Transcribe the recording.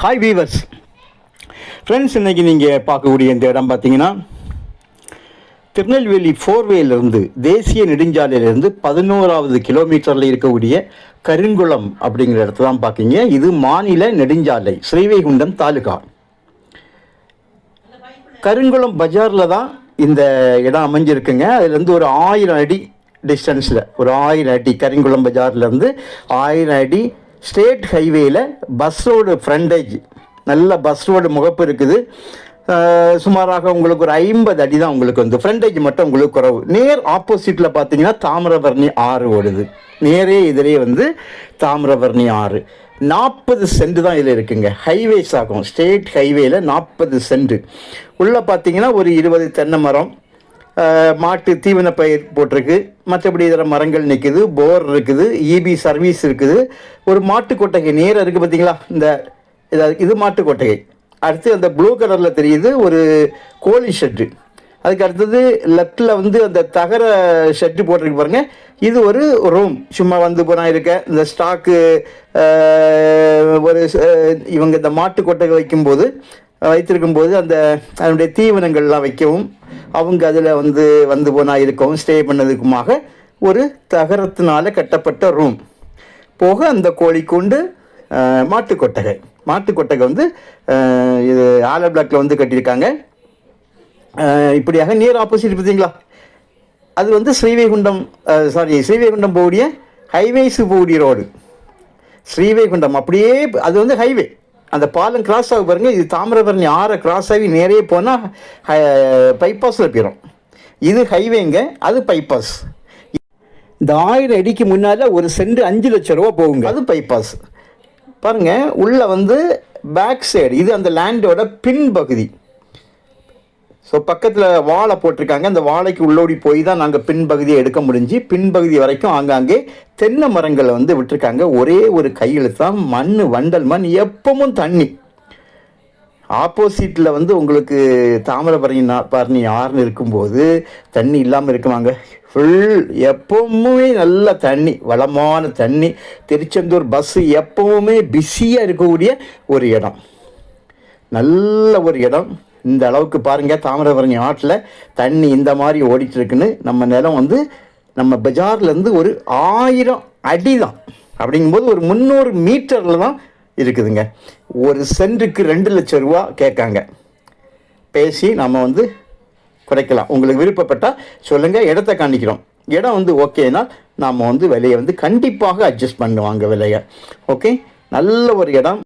Hi viewers friends இன்றைக்கி நீங்கள் பார்க்கக்கூடிய இந்த இடம் பார்த்தீங்கன்னா திருநெல்வேலி ஃபோர்வேலிருந்து தேசிய நெடுஞ்சாலையிலிருந்து பதினோராவது கிலோமீட்டரில் இருக்கக்கூடிய கருங்குளம் அப்படிங்கிற இடத்த தான் பார்க்கிங்க. இது மாநில நெடுஞ்சாலை ஸ்ரீவைகுண்டம் தாலுகா. கருங்குளம் பஜாரில் தான் இந்த இடம் அமைஞ்சிருக்குங்க. அதுலேருந்து ஒரு ஆயிரம் அடி டிஸ்டன்ஸில் ஒரு ஆயிரம் அடி கருங்குளம் பஜார்லேருந்து ஆயிரம் அடி ஸ்டேட் ஹைவேயில் பஸ் ரோடு ஃப்ரண்டேஜ் நல்ல பஸ் ரோடு முகப்பு இருக்குது. சுமாராக உங்களுக்கு ஒரு ஐம்பது அடி தான் உங்களுக்கு வந்து. ஃப்ரண்டேஜ் மட்டும் உங்களுக்கு குறவு. நேர் ஆப்போசிட்டில் பார்த்தீங்கன்னா தாமிரபரணி ஆறு ஓடுது. நேரே இதிலே வந்து தாமிரபரணி ஆறு. நாற்பது சென்ட் தான் இதில் இருக்குங்க. ஹைவேஸ் ஆகும். ஸ்டேட் ஹைவேயில் நாற்பது சென்ட் உள்ளே பார்த்தீங்கன்னா ஒரு இருபது தென்னை மரம் மாட்டு தீவன பயிர் போட்டிருக்கு. மற்றபடி இதில் மரங்கள் நிற்குது போர் இருக்குது இபி சர்வீஸ் இருக்குது. ஒரு மாட்டு கொட்டகை நேராக இருக்குது பார்த்தீங்களா இந்த இதாக இது மாட்டு கொட்டகை. அடுத்து அந்த ப்ளூ கலரில் தெரியுது ஒரு கோழி ஷெட்டு அதுக்கு அடுத்தது லெஃப்டில் வந்து அந்த தகர ஷெட்டு போட்டிருக்கு பாருங்கள் இது ஒரு ரூம் சும்மா வந்து போனால் இருக்க. இந்த ஸ்டாக்கு ஒரு இவங்க இந்த மாட்டு கொட்டகை வைக்கும்போது வைத்திருக்கும் போது அந்த அதனுடைய தீவனங்கள்லாம் வைக்கவும் அவங்க அதில் வந்து வந்து போனால் இருக்கவும் ஸ்டே பண்ணதுக்குமாக ஒரு தகரத்தினால கட்டப்பட்ட ரூம் போக அந்த கோழிக்கூண்டு கொண்டு மாட்டு கொட்டகை மாட்டு கொட்டகை வந்து இது ஆலர் பிளாக்ல வந்து கட்டியிருக்காங்க. இப்படியாக நியர் ஆப்போசிட் பார்த்தீங்களா? அது வந்து ஸ்ரீவைகுண்டம் சாரி ஸ்ரீவைகுண்டம் போகக்கூடிய ஹைவேஸு போகக்கூடிய ரோடு ஸ்ரீவைகுண்டம் அப்படியே அது வந்து ஹைவே அந்த பாலம் கிராஸ் ஆக பாருங்க. இது தாமிரபரணி ஆறை கிராஸ் ஆகி நேரே போனால் பைபாஸில் போயிடும் இது ஹைவேங்க அது பைபாஸ் இந்த ஆயிரம் அடிக்கு முன்னால் ஒரு சென்ட் அஞ்சு லட்சம் ரூபா போகுங்க. அது பைபாஸ் பாருங்க உள்ள வந்து பேக் சைடு இது அந்த லேண்டோட பின் பகுதி ஸோ பக்கத்தில் வாழை போட்டிருக்காங்க. அந்த வாழைக்கு உள்ளோடி போய் தான் நாங்கள் பின்பகுதியை எடுக்க முடிஞ்சு பின்பகுதி வரைக்கும் ஆங்காங்கே தென்னை மரங்களை வந்து விட்டுருக்காங்க. ஒரே ஒரு கையில் தான் மண் வண்டல் மண் எப்பவும் தண்ணி. ஆப்போசிட்டில் வந்து உங்களுக்கு தாமிரபரணி பரணி ஆறுன்னு இருக்கும்போது தண்ணி இல்லாமல் இருக்குவாங்க ஃபுல் எப்பவுமே நல்ல தண்ணி வளமான தண்ணி. திருச்செந்தூர் பஸ்ஸு எப்பவுமே பிஸியாக இருக்கக்கூடிய ஒரு இடம். நல்ல ஒரு இடம். இந்த அளவுக்கு பாருங்கள் தாமிரபரணி ஆற்றில் தண்ணி இந்த மாதிரி ஓடிட்டுருக்குன்னு நம்ம நிலம் வந்து நம்ம பஜார்லேருந்து ஒரு ஆயிரம் அடி தான் அப்படிங்கும்போது ஒரு முந்நூறு மீட்டரில் தான் இருக்குதுங்க. ஒரு சென்ட்டுக்கு ரெண்டு லட்சம் ரூபா கேட்காங்க. பேசி நம்ம வந்து குறைக்கலாம். உங்களுக்கு விருப்பப்பட்டால் சொல்லுங்கள் இடத்த காண்டிக்கிறோம் இடம் வந்து ஓகேனா நாம் வந்து விலையை வந்து கண்டிப்பாக அட்ஜஸ்ட் பண்ணுவாங்க விலையை. ஓகே நல்ல ஒரு இடம்.